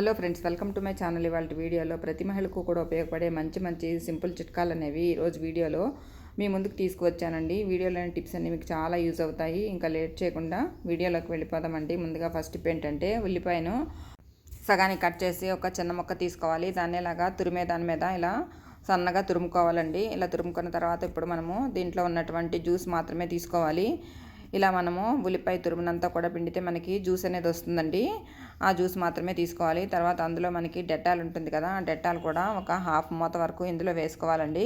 Hello friends welcome to my channel. ఇవాళ వీడియోలో ప్రతి మహిళకు కూడా ఉపయోగపడే మంచి మంచి సింపుల్ చిట్కాలు అనేవి ఈరోజు వీడియోలో మీ ముందుకు తీసుకువచ్చానండి. వీడియోలోని టిప్స్ అన్ని మీకు చాలా యూజ్ అవుతాయి. ఇంకా లేట్ చేయకుండా వీడియోలోకి వెళ్ళిపోదామండి. ముందుగా ఫస్ట్ టిప్ ఏంటంటే ఉల్లిపాయను సగానికి కట్ చేసి ఒక చిన్న మొక్క తీసుకోవాలి. దాన్ని ఇలాగా తురిమే దాని మీద ఇలా సన్నగా తురుముకోవాలండి. ఇలా తురుముకున్న తర్వాత ఇప్పుడు మనము దీంట్లో ఉన్నటువంటి జ్యూస్ మాత్రమే తీసుకోవాలి. ఇలా మనము ఉల్లిపాయ తురుమునంతా కూడా పిండితే మనకి జ్యూస్ అనేది వస్తుందండి. ఆ జ్యూస్ మాత్రమే తీసుకోవాలి. తర్వాత అందులో మనకి డెట్టాల్ ఉంటుంది కదా ఆ డెట్టాల్ కూడా ఒక హాఫ్ మూత వరకు ఇందులో వేసుకోవాలండి.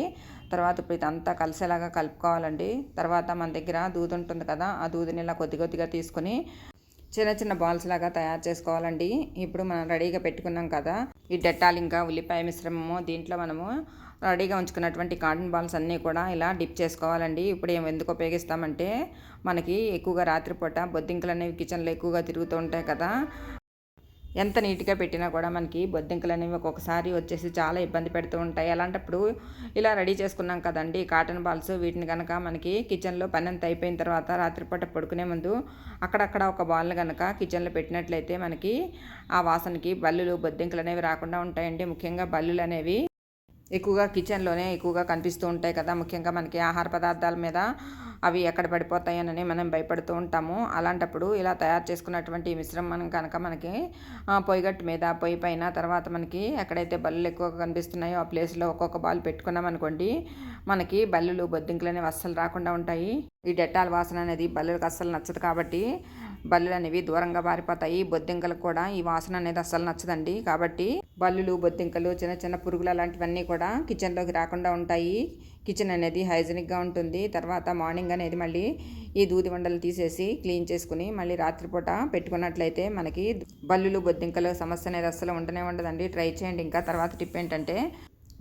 తర్వాత ఇప్పుడు ఇదంతా కలిసేలాగా కలుపుకోవాలండి. తర్వాత మన దగ్గర దూది ఉంటుంది కదా ఆ దూదిని ఇలా కొద్ది కొద్దిగా తీసుకుని చిన్న చిన్న బాల్స్ లాగా తయారు చేసుకోవాలండి. ఇప్పుడు మనం రెడీగా పెట్టుకున్నాం కదా ఈ డెట్టాల్ ఇంకా ఉల్లిపాయ మిశ్రమము దీంట్లో మనము రెడీగా ఉంచుకున్నటువంటి కాటన్ బాల్స్ అన్నీ కూడా ఇలా డిప్ చేసుకోవాలండి. ఇప్పుడు ఏం ఎందుకు ఉపయోగిస్తామంటే మనకి ఎక్కువగా రాత్రిపూట బొద్దింకలు అనేవి కిచెన్లో ఎక్కువగా తిరుగుతూ ఉంటాయి కదా. ఎంత నీట్గా పెట్టినా కూడా మనకి బొద్దింకలు అనేవి ఒక్కొక్కసారి వచ్చేసి చాలా ఇబ్బంది పెడుతూ ఉంటాయి. అలాంటప్పుడు ఇలా రెడీ చేసుకున్నాం కదండి కాటన్ బాల్స్. వీటిని కనుక మనకి కిచెన్లో పని అంతా అయిపోయిన తర్వాత రాత్రిపూట పడుకునే ముందు అక్కడక్కడ ఒక బాల్ని కనుక కిచెన్లో పెట్టినట్లయితే మనకి ఆ వాసనకి బల్లులు బొద్దింకలు అనేవి రాకుండా ఉంటాయండి. ముఖ్యంగా బల్లులు అనేవి ఎక్కువగా కిచెన్లోనే ఎక్కువగా కనిపిస్తూ ఉంటాయి కదా. ముఖ్యంగా మనకి ఆహార పదార్థాల మీద అవి ఎక్కడ పడిపోతాయనని మనం భయపడుతూ ఉంటాము. అలాంటప్పుడు ఇలా తయారు చేసుకున్నటువంటి మిశ్రమం కనుక మనకి పొయ్యిగట్టు మీద పొయ్యి పైన తర్వాత మనకి ఎక్కడైతే బల్లులు ఎక్కువగా కనిపిస్తున్నాయో ఆ ప్లేస్లో ఒక్కొక్క బాల్ పెట్టుకున్నాం అనుకోండి మనకి బల్లులు బొద్దింకలు అనేవి అస్సలు రాకుండా ఉంటాయి. ఈ డెటాల్ వాసన అనేది బల్లులకు అస్సలు నచ్చదు కాబట్టి బల్లులు అనేవి దూరంగా పారిపోతాయి. బొద్దింకలకు కూడా ఈ వాసన అనేది అస్సలు నచ్చదండి. కాబట్టి బల్లులు బొద్దింకలు చిన్న చిన్న పురుగులు అలాంటివన్నీ కూడా కిచెన్లోకి రాకుండా ఉంటాయి. కిచెన్ అనేది హైజీనిక్గా ఉంటుంది. తర్వాత మార్నింగ్ అనేది మళ్ళీ ఈ దూది వండలు తీసేసి క్లీన్ చేసుకుని మళ్ళీ రాత్రిపూట పెట్టుకున్నట్లయితే మనకి బల్లులు బొద్దింకలు సమస్య అనేది అస్సలు ఉండనే ఉండదండి. ట్రై చేయండి. ఇంకా తర్వాత టిప్ ఏంటంటే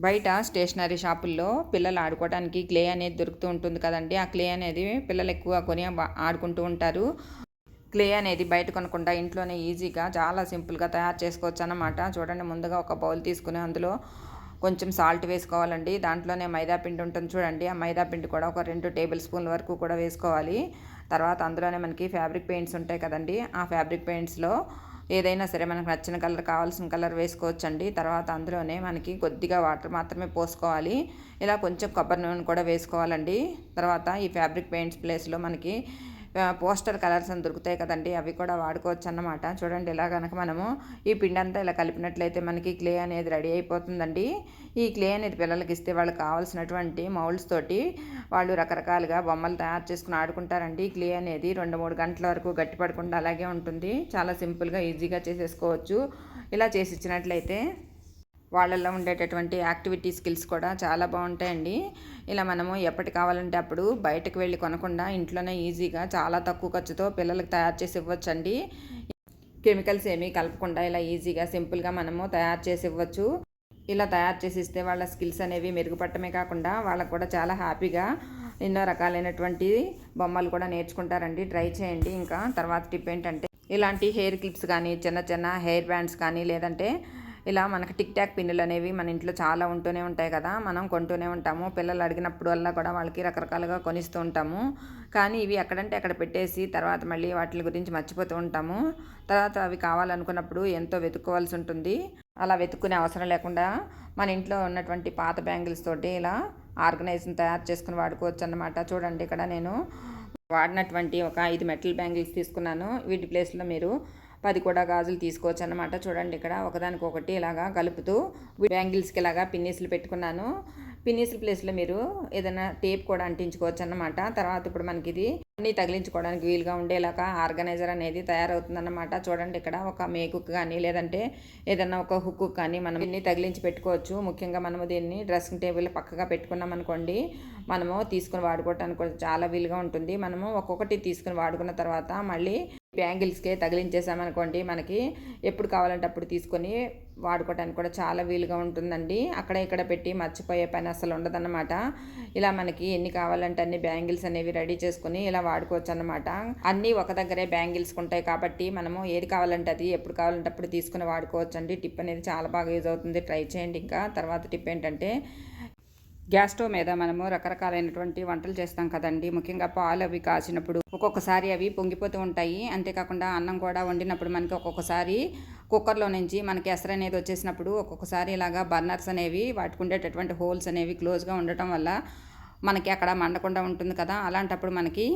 బయట స్టేషనరీ షాపుల్లో పిల్లలు ఆడుకోవడానికి క్లే అనేది దొరుకుతూ ఉంటుంది కదండి. ఆ క్లే అనేది పిల్లలు ఎక్కువ కొని ఆడుకుంటూ ఉంటారు. క్లే అనేది బయట కొనకుండా ఇంట్లోనే ఈజీగా చాలా సింపుల్గా తయారు చేసుకోవచ్చు అన్నమాట చూడండి ముందుగా ఒక బౌల్ తీసుకుని అందులో కొంచెం సాల్ట్ వేసుకోవాలండి. దాంట్లోనే మైదా పిండి ఉంటుంది చూడండి. ఆ మైదా పిండి కూడా ఒక రెండు టేబుల్ స్పూన్ వరకు కూడా వేసుకోవాలి. తర్వాత అందులోనే మనకి ఫ్యాబ్రిక్ పెయింట్స్ ఉంటాయి కదండి. ఆ ఫ్యాబ్రిక్ పెయింట్స్లో ఏదైనా సరే మనకు నచ్చిన కలర్ కావాల్సిన కలర్ వేసుకోవచ్చండి. తర్వాత అందులోనే మనకి కొద్దిగా వాటర్ మాత్రమే పోసుకోవాలి. ఇలా కొంచెం కొబ్బరి నూనె కూడా వేసుకోవాలండి. తర్వాత ఈ ఫ్యాబ్రిక్ పెయింట్స్ ప్లేస్లో మనకి పోస్టర్ కలర్స్ అని దొరుకుతాయి కదండి అవి కూడా వాడుకోవచ్చు అన్నమాట చూడండి ఇలా కనుక మనము ఈ పిండి అంతా ఇలా కలిపినట్లయితే మనకి క్లే అనేది రెడీ అయిపోతుందండి. ఈ క్లే అనేది పిల్లలకి ఇస్తే వాళ్ళకి కావాల్సినటువంటి మౌల్స్ తోటి వాళ్ళు రకరకాలుగా బొమ్మలు తయారు చేసుకుని ఆడుకుంటారండి. క్లే అనేది రెండు మూడు గంటల వరకు గట్టిపడకుండా అలాగే ఉంటుంది. చాలా సింపుల్గా ఈజీగా చేసేసుకోవచ్చు. ఇలా చేసి ఇచ్చినట్లయితే వాళ్ళల్లో ఉండేటటువంటి యాక్టివిటీ స్కిల్స్ కూడా చాలా బాగుంటాయండి. ఇలా మనము ఎప్పటి కావాలంటే అప్పుడు బయటకు వెళ్ళి కొనకుండా ఇంట్లోనే ఈజీగా చాలా తక్కువ ఖర్చుతో పిల్లలకు తయారు చేసి ఇవ్వచ్చండి. కెమికల్స్ ఏమీ కలపకుండా ఇలా ఈజీగా సింపుల్గా మనము తయారు చేసి ఇవ్వచ్చు. ఇలా తయారు చేసి ఇస్తే వాళ్ళ స్కిల్స్ అనేవి మెరుగుపడటమే కాకుండా వాళ్ళకు కూడా చాలా హ్యాపీగా ఎన్నో రకాలైనటువంటి బొమ్మలు కూడా నేర్చుకుంటారండి. ట్రై చేయండి. ఇంకా తర్వాత టిప్ ఏంటంటే ఇలాంటి హెయిర్ క్లిప్స్ కానీ చిన్న చిన్న హెయిర్ బ్యాండ్స్ కానీ లేదంటే ఇలా మనకి టిక్ టాక్ పిన్నులు అనేవి మన ఇంట్లో చాలా ఉంటూనే ఉంటాయి కదా మనం కొంటూనే ఉంటాము. పిల్లలు అడిగినప్పుడు వల్ల కూడా వాళ్ళకి రకరకాలుగా కొనిస్తూ ఉంటాము. కానీ ఇవి ఎక్కడంటే అక్కడ పెట్టేసి తర్వాత మళ్ళీ వాటి గురించి మర్చిపోతూ ఉంటాము. తర్వాత అవి కావాలనుకున్నప్పుడు ఎంతో వెతుక్కోవాల్సి ఉంటుంది. అలా వెతుక్కునే అవసరం లేకుండా మన ఇంట్లో ఉన్నటువంటి పాత బ్యాంగిల్స్ తోటి ఇలా ఆర్గనైజ్ని తయారు చేసుకుని వాడుకోవచ్చు అన్నమాట. చూడండి ఇక్కడ నేను వాడినటువంటి ఒక ఐదు మెటల్ బ్యాంగిల్స్ తీసుకున్నాను. వీటి ప్లేస్లో మీరు పది కూడా గాజులు తీసుకోవచ్చు అనమాట చూడండి ఇక్కడ ఒకదానికొకటి ఇలాగా కలుపుతూ బ్యాంగిల్స్కి ఇలాగా పిన్నీసులు పెట్టుకున్నాను. పిన్నీసుల ప్లేస్లో మీరు ఏదైనా టేప్ కూడా అంటించుకోవచ్చు అన్నమాట తర్వాత ఇప్పుడు మనకి ఇది అన్ని తగిలించుకోవడానికి వీలుగా ఉండేలాగా ఆర్గనైజర్ అనేది తయారవుతుందన్నమాట. చూడండి ఇక్కడ ఒక మేకుక్ కానీ లేదంటే ఏదైనా ఒక హుక్ కానీ మనం ఇన్ని తగిలించి పెట్టుకోవచ్చు. ముఖ్యంగా మనము దీన్ని డ్రెస్సింగ్ టేబుల్ పక్కగా పెట్టుకున్నాం అనుకోండి మనము తీసుకుని వాడుకోవటానికి చాలా వీలుగా ఉంటుంది. మనము ఒక్కొక్కటి తీసుకుని వాడుకున్న తర్వాత మళ్ళీ బ్యాంగిల్స్కే తగిలించేసామనుకోండి మనకి ఎప్పుడు కావాలంటే అప్పుడు తీసుకొని వాడుకోవడానికి కూడా చాలా వీలుగా ఉంటుందండి. అక్కడ ఇక్కడ పెట్టి మర్చిపోయే పని అసలు ఉండదన్నమాట. ఇలా మనకి ఎన్ని కావాలంటే అన్ని బ్యాంగిల్స్ అనేవి రెడీ చేసుకుని ఇలా వాడుకోవచ్చు అనమాట అన్నీ ఒక దగ్గరే బ్యాంగిల్స్ ఉంటాయి కాబట్టి మనము ఏది కావాలంటే అది ఎప్పుడు కావాలంటే అప్పుడు తీసుకుని వాడుకోవచ్చు అండి టిప్ అనేది చాలా బాగా యూజ్ అవుతుంది. ట్రై చేయండి ఇంకా. తర్వాత టిప్ ఏంటంటే గ్యాస్ స్టవ్ మీద మనము రకరకాలైనటువంటి వంటలు చేస్తాం కదండి. ముఖ్యంగా పాలు అవి కాసినప్పుడు ఒక్కొక్కసారి అవి పొంగిపోతూ ఉంటాయి. అంతేకాకుండా అన్నం కూడా వండినప్పుడు మనకి ఒక్కొక్కసారి కుక్కర్లో నుంచి మనకి ఎసరు అనేది వచ్చేసినప్పుడు ఒక్కొక్కసారి ఇలాగా బర్నర్స్ అనేవి వాటికి ఉండేటటువంటి హోల్స్ అనేవి క్లోజ్గా ఉండటం వల్ల మనకి అక్కడ మండకుండా ఉంటుంది కదా. అలాంటప్పుడు మనకి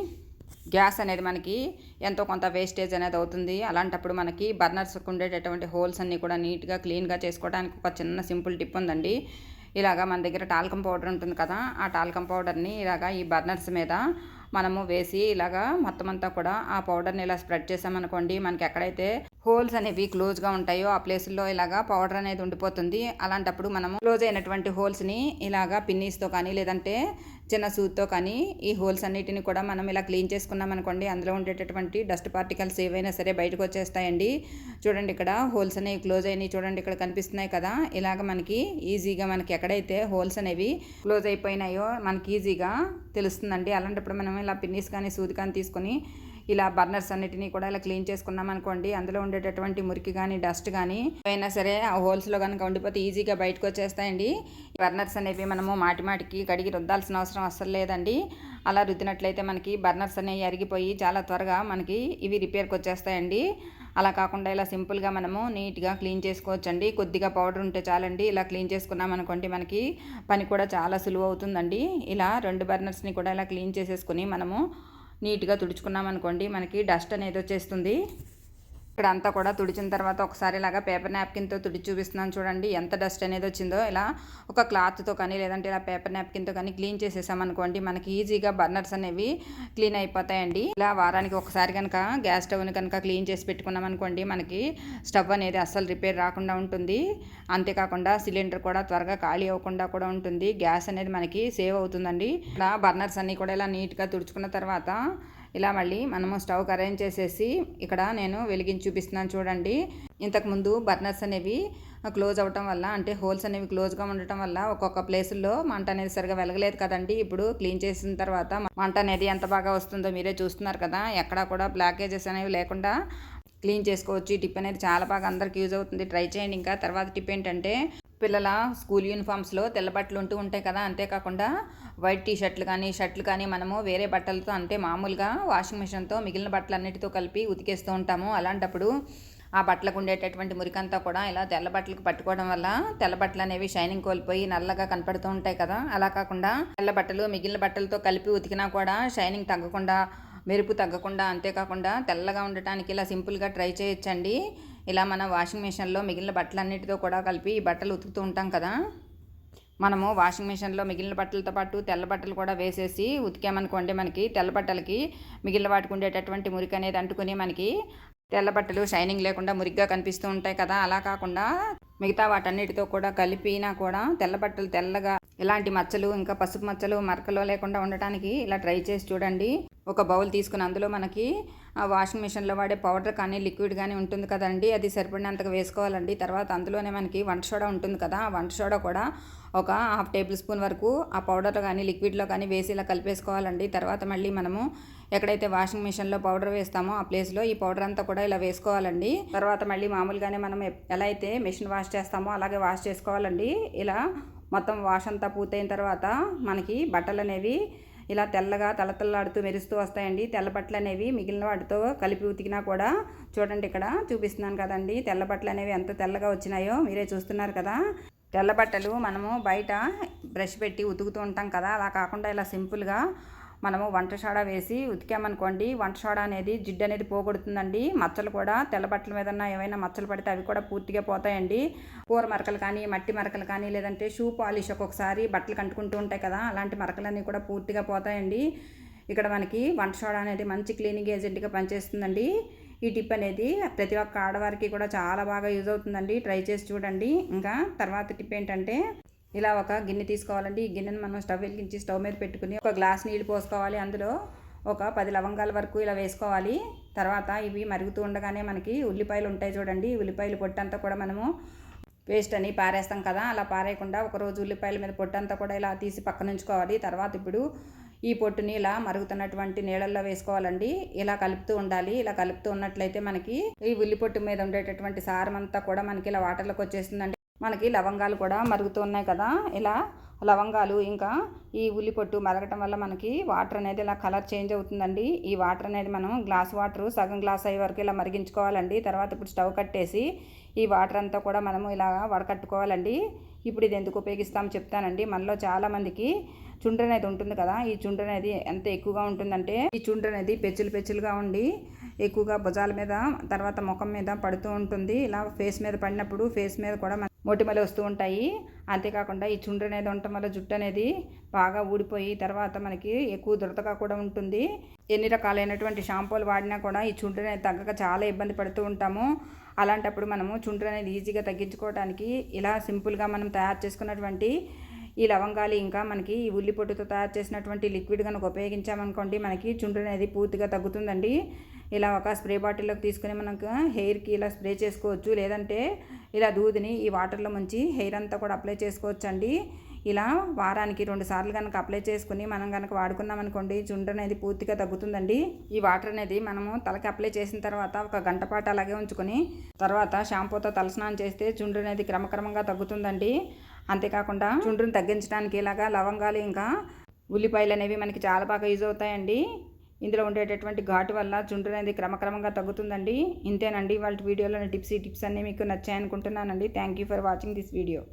గ్యాస్ అనేది మనకి ఎంతో కొంత వేస్టేజ్ అనేది అవుతుంది. అలాంటప్పుడు మనకి బర్నర్స్కి ఉండేటటువంటి హోల్స్ అన్నీ కూడా నీట్గా క్లీన్గా చేసుకోవడానికి ఒక చిన్న సింపుల్ టిప్ ఉందండి. ఇలాగా మన దగ్గర టాల్కం పౌడర్ ఉంటుంది కదా ఆ టాల్కం పౌడర్ని ఇలాగా ఈ బర్నర్స్ మీద మనము వేసి ఇలాగా మొత్తం అంతా కూడా ఆ పౌడర్ని ఇలా స్ప్రెడ్ చేసామనుకోండి మనకి ఎక్కడైతే హోల్స్ అనేవి క్లోజ్గా ఉంటాయో ఆ ప్లేస్లో ఇలాగా పౌడర్ అనేది ఉండిపోతుంది. అలాంటప్పుడు మనము క్లోజ్ అయినటువంటి హోల్స్ని ఇలాగా పిన్నీస్తో కానీ లేదంటే చిన్న సూత్తో కానీ ఈ హోల్స్ అన్నిటిని కూడా మనం ఇలా క్లీన్ చేసుకున్నాం అనుకోండి అందులో ఉండేటటువంటి డస్ట్ పార్టికల్స్ ఏవైనా సరే బయటకు వచ్చేస్తాయండి. చూడండి ఇక్కడ హోల్స్ అనేవి క్లోజ్ అయినాయి చూడండి ఇక్కడ కనిపిస్తున్నాయి కదా. ఇలాగ మనకి ఈజీగా మనకి ఎక్కడైతే హోల్స్ అనేవి క్లోజ్ అయిపోయినాయో మనకి ఈజీగా తెలుస్తుందండి. అలాంటప్పుడు మనం ఇలా పిన్నీస్ కానీ సూది కానీ తీసుకొని ఇలా బర్నర్స్ అన్నిటినీ కూడా ఇలా క్లీన్ చేసుకున్నాం అనుకోండి అందులో ఉండేటటువంటి మురికి కానీ డస్ట్ కానీ అయినా సరే ఆ హోల్స్లో కనుక ఉండిపోతే ఈజీగా బయటకు వచ్చేస్తాయండి. బర్నర్స్ అనేవి మనము మాటి మాటికి కడిగి రుద్దాల్సిన అవసరం అస్సలు లేదండి. అలా రుద్దినట్లయితే మనకి బర్నర్స్ అనేవి అరిగిపోయి చాలా త్వరగా మనకి ఇవి రిపేర్కి వచ్చేస్తాయండి. అలా కాకుండా ఇలా సింపుల్గా మనము నీట్గా క్లీన్ చేసుకోవచ్చండి. కొద్దిగా పౌడర్ ఉంటే చాలండి. ఇలా క్లీన్ చేసుకున్నాం అనుకోండి మనకి పని కూడా చాలా సులువు అవుతుందండి. ఇలా రెండు బర్నర్స్ని కూడా ఇలా క్లీన్ చేసేసుకుని మనము నీట్గా తుడుచుకున్నాం అనుకోండి మనకి డస్ట్ అనేది వచ్చేస్తుంది. ఇక్కడ అంతా కూడా తుడిచిన తర్వాత ఒకసారి ఇలాగా పేపర్ నాప్కిన్తో తుడి చూపిస్తున్నాను చూడండి. ఎంత డస్ట్ అనేది వచ్చిందో ఇలా ఒక క్లాత్తో కానీ లేదంటే ఇలా పేపర్ నాప్కిన్తో కానీ క్లీన్ చేసేసామనుకోండి మనకి ఈజీగా బర్నర్స్ అనేవి క్లీన్ అయిపోతాయండి. ఇలా వారానికి ఒకసారి కనుక గ్యాస్ స్టవ్ని కనుక క్లీన్ చేసి పెట్టుకున్నాం అనుకోండి మనకి స్టవ్ అనేది అస్సలు రిపేర్ రాకుండా ఉంటుంది. అంతేకాకుండా సిలిండర్ కూడా త్వరగా ఖాళీ అవ్వకుండా కూడా ఉంటుంది. గ్యాస్ అనేది మనకి సేవ్ అవుతుందండి. ఇలా బర్నర్స్ అన్నీ కూడా ఇలా నీట్గా తుడుచుకున్న తర్వాత ఇలా మళ్ళీ మనము స్టవ్ అరేంజ్ చేసేసి ఇక్కడ నేను వెలిగించి చూపిస్తున్నాను చూడండి. ఇంతకుముందు బర్నర్స్ అనేవి క్లోజ్ అవ్వటం వల్ల అంటే హోల్స్ అనేవి క్లోజ్గా ఉండటం వల్ల ఒక్కొక్క ప్లేసుల్లో మంట అనేది సరిగా వెలగలేదు కదండి. ఇప్పుడు క్లీన్ చేసిన తర్వాత మంట అనేది ఎంత బాగా వస్తుందో మీరే చూస్తున్నారు కదా. ఎక్కడా కూడా బ్లాకేజెస్ అనేవి లేకుండా క్లీన్ చేసుకోవచ్చు. ఈ టిప్ అనేది చాలా బాగా అందరికి యూజ్ అవుతుంది. ట్రై చేయండి ఇంకా. తర్వాత టిప్ ఏంటంటే పిల్లల స్కూల్ యూనిఫామ్స్లో తెల్ల బట్టలు ఉంటూ ఉంటాయి కదా అంతేకాకుండా వైట్ టీ షర్ట్లు కానీ షర్ట్లు కానీ మనము వేరే బట్టలతో అంటే మామూలుగా వాషింగ్ మిషన్తో మిగిలిన బట్టలన్నిటితో కలిపి ఉతికేస్తూ ఉంటాము. అలాంటప్పుడు ఆ బట్టలకు ఉండేటటువంటి మురికంతా కూడా ఇలా తెల్ల బట్టలకు పట్టుకోవడం వల్ల తెల్ల బట్టలు అనేవి షైనింగ్ కోల్పోయి నల్లగా కనపడుతూ ఉంటాయి కదా. అలా కాకుండా తెల్ల బట్టలు మిగిలిన బట్టలతో కలిపి ఉతికినా కూడా షైనింగ్ తగ్గకుండా మెరుపు తగ్గకుండా అంతేకాకుండా తెల్లగా ఉండటానికి ఇలా సింపుల్గా ట్రై చేయొచ్చండి. ఇలా మన వాషింగ్ మిషన్లో మిగిలిన బట్టలన్నిటితో కూడా కలిపి ఈ బట్టలు ఉతుకుతూ ఉంటాం కదా. మనము వాషింగ్ మిషన్లో మిగిలిన బట్టలతో పాటు తెల్ల బట్టలు కూడా వేసేసి ఉతికామనుకోండి మనకి తెల్ల బట్టలకి మిగిలిన వాటికి ఉండేటటువంటి మురికి అనేది అంటుకుని మనకి తెల్ల బట్టలు షైనింగ్ లేకుండా మురిగ్గా కనిపిస్తూ ఉంటాయి కదా. అలా కాకుండా మిగతా వాటన్నిటితో కూడా కలిపినా కూడా తెల్ల బట్టలు తెల్లగా ఇలాంటి మచ్చలు ఇంకా పసుపు మచ్చలు మరకలు లేకుండా ఉండటానికి ఇలా ట్రై చేసి చూడండి. ఒక బౌల్ తీసుకుని అందులో మనకి ఆ వాషింగ్ మిషన్లో వాడే పౌడర్ కానీ లిక్విడ్ కానీ ఉంటుంది కదండి. అది సరిపడినంతగా వేసుకోవాలండి. తర్వాత అందులోనే మనకి వంట సోడా ఉంటుంది కదా. ఆ వంట సోడా కూడా ఒక హాఫ్ టేబుల్ స్పూన్ వరకు ఆ పౌడర్లో కానీ లిక్విడ్లో కానీ వేసి ఇలా కలిపేసుకోవాలండి. తర్వాత మళ్ళీ మనము ఎక్కడైతే వాషింగ్ మిషన్లో పౌడర్ వేస్తామో ఆ ప్లేస్లో ఈ పౌడర్ అంతా కూడా ఇలా వేసుకోవాలండి. తర్వాత మళ్ళీ మామూలుగానే మనం ఎలా అయితే మిషన్ వాష్ చేస్తామో అలాగే వాష్ చేసుకోవాలండి. ఇలా మొత్తం వాష్ అంతా పూర్తయిన తర్వాత మనకి బట్టలు అనేవి ఇలా తెల్లగా తలతల్లాడుతూ మెరుస్తూ వస్తాయండి. తెల్ల బట్టలు అనేవి మిగిలిన వాటితో కలిపి ఉతికినా కూడా చూడండి ఇక్కడ చూపిస్తున్నాను కదండి. తెల్ల బట్టలు అనేవి ఎంత తెల్లగా వచ్చినాయో మీరే చూస్తున్నారు కదా. తెల్ల బట్టలు మనము బయట బ్రష్ పెట్టి ఉతుకుతూ ఉంటాం కదా. అలా కాకుండా ఇలా సింపుల్గా మనము వంట సోడా వేసి ఉతికామనుకోండి వంట సోడా అనేది జిడ్డు అనేది పోగొడుతుందండి. మచ్చలు కూడా తెల్లబట్టల మీద ఏమైనా మచ్చలు పడితే అవి కూడా పూర్తిగా పోతాయండి. కూర మరకలు కానీ మట్టి మరకలు కానీ లేదంటే షూ పాలిష్ ఒక్కొక్కసారి బట్టలు కంటుకుంటూ ఉంటాయి కదా అలాంటి మరకలన్నీ కూడా పూర్తిగా పోతాయండి. ఇక్కడ మనకి వంట సోడా అనేది మంచి క్లీనింగ్ ఏజెంట్గా పనిచేస్తుందండి. ఈ టిప్ అనేది ప్రతి ఒక్క ఆడవారికి కూడా చాలా బాగా యూజ్ అవుతుందండి. ట్రై చేసి చూడండి. ఇంకా తర్వాత టిప్ ఏంటంటే ఇలా ఒక గిన్నె తీసుకోవాలండి. ఈ గిన్నెను మనం స్టవ్ వెలిగించి స్టవ్ మీద పెట్టుకుని ఒక గ్లాస్ నీళ్ళు పోసుకోవాలి. అందులో ఒక పది లవంగాల వరకు ఇలా వేసుకోవాలి. తర్వాత ఇవి మరుగుతూ ఉండగానే మనకి ఉల్లిపాయలు ఉంటాయి చూడండి. ఉల్లిపాయలు పొట్టంతా కూడా మనము వేస్ట్ అని పారేస్తాం కదా. అలా పారేయకుండా ఒకరోజు ఉల్లిపాయల మీద పొట్టంతా కూడా ఇలా తీసి పక్కన ఉంచుకోవాలి. తర్వాత ఇప్పుడు ఈ పొట్టుని ఇలా మరుగుతున్నటువంటి నీళ్ళల్లో వేసుకోవాలండి. ఇలా కలుపుతూ ఉండాలి. ఇలా కలుపుతూ ఉన్నట్లయితే మనకి ఈ ఉల్లి పొట్టు మీద ఉండేటటువంటి సారం అంతా కూడా మనకి ఇలా వాటర్లోకి వచ్చేస్తుందండి. మనకి లవంగాలు కూడా మరుగుతూ ఉన్నాయి కదా. ఇలా లవంగాలు ఇంకా ఈ ఉల్లి పొట్టు మరగటం వల్ల మనకి వాటర్ అనేది ఇలా కలర్ చేంజ్ అవుతుందండి. ఈ వాటర్ అనేది మనం గ్లాస్ వాటర్ సగం గ్లాస్ అయ్యే వరకు ఇలా మరిగించుకోవాలండి. తర్వాత ఇప్పుడు స్టవ్ కట్టేసి ఈ వాటర్ అంతా కూడా మనము ఇలా వడకట్టుకోవాలండి. ఇప్పుడు ఇది ఎందుకు ఉపయోగిస్తామో చెప్తానండి. మనలో చాలామందికి చుండ్రు అనేది ఉంటుంది కదా. ఈ చుండ్రు అనేది ఎంత ఎక్కువగా ఉంటుందంటే ఈ చుండ్రు అనేది పెచ్చులు పెచ్చులుగా ఉండి ఎక్కువగా భుజాల మీద తర్వాత ముఖం మీద పడుతూ ఉంటుంది. ఇలా ఫేస్ మీద పడినప్పుడు ఫేస్ మీద కూడా మొటిమలు వస్తూ ఉంటాయి. అంతేకాకుండా ఈ చుండ్రు అనేది ఉండటం వల్ల జుట్టు అనేది బాగా ఊడిపోయి తర్వాత మనకి ఎక్కువ దురదగా కూడా ఉంటుంది. ఎన్ని రకాలైనటువంటి షాంపూలు వాడినా కూడా ఈ చుండ్రు అనేది తగ్గక చాలా ఇబ్బంది పడుతూ ఉంటాము. అలాంటప్పుడు మనము చుండ్రు అనేది ఈజీగా తగ్గించుకోవడానికి ఇలా సింపుల్గా మనం తయారు చేసుకున్నటువంటి ఈ లవంగాలు ఇంకా మనకి ఈ ఉల్లి పొట్టుతో తయారు చేసినటువంటి లిక్విడ్ కనుక ఉపయోగించామనుకోండి మనకి చుండ్రు అనేది పూర్తిగా తగ్గుతుందండి. ఇలా ఒక స్ప్రే బాటిల్లోకి తీసుకుని మనకు హెయిర్కి ఇలా స్ప్రే చేసుకోవచ్చు. లేదంటే ఇలా దూదిని ఈ వాటర్లో ముంచి హెయిర్ అంతా కూడా అప్లై చేసుకోవచ్చు అండి ఇలా వారానికి రెండు సార్లు కనుక అప్లై చేసుకుని మనం కనుక వాడుకున్నాం అనుకోండి చుండ్రు అనేది పూర్తిగా తగ్గుతుందండి. ఈ వాటర్ అనేది మనము తలకి అప్లై చేసిన తర్వాత ఒక గంట పాటు అలాగే ఉంచుకొని తర్వాత షాంపూతో తలస్నానం చేస్తే చుండ్రు అనేది క్రమక్రమంగా తగ్గుతుందండి. అంతేకాకుండా చుండ్రుని తగ్గించడానికి ఇలాగా లవంగాలు ఇంకా ఉల్లిపాయలు అనేవి మనకి చాలా బాగా యూజ్ అవుతాయండి. ఇందులో ఉండేటటువంటి ఘాటు వల్ల చుండ్రు అనేది క్రమక్రమంగా తగ్గుతుందండి. ఇంతేనండి. వాళ్ళ వీడియోలోని టిప్స్ ఈ టిప్స్ అన్నీ మీకు నచ్చాయనుకుంటున్నానండి. Thank you for watching this video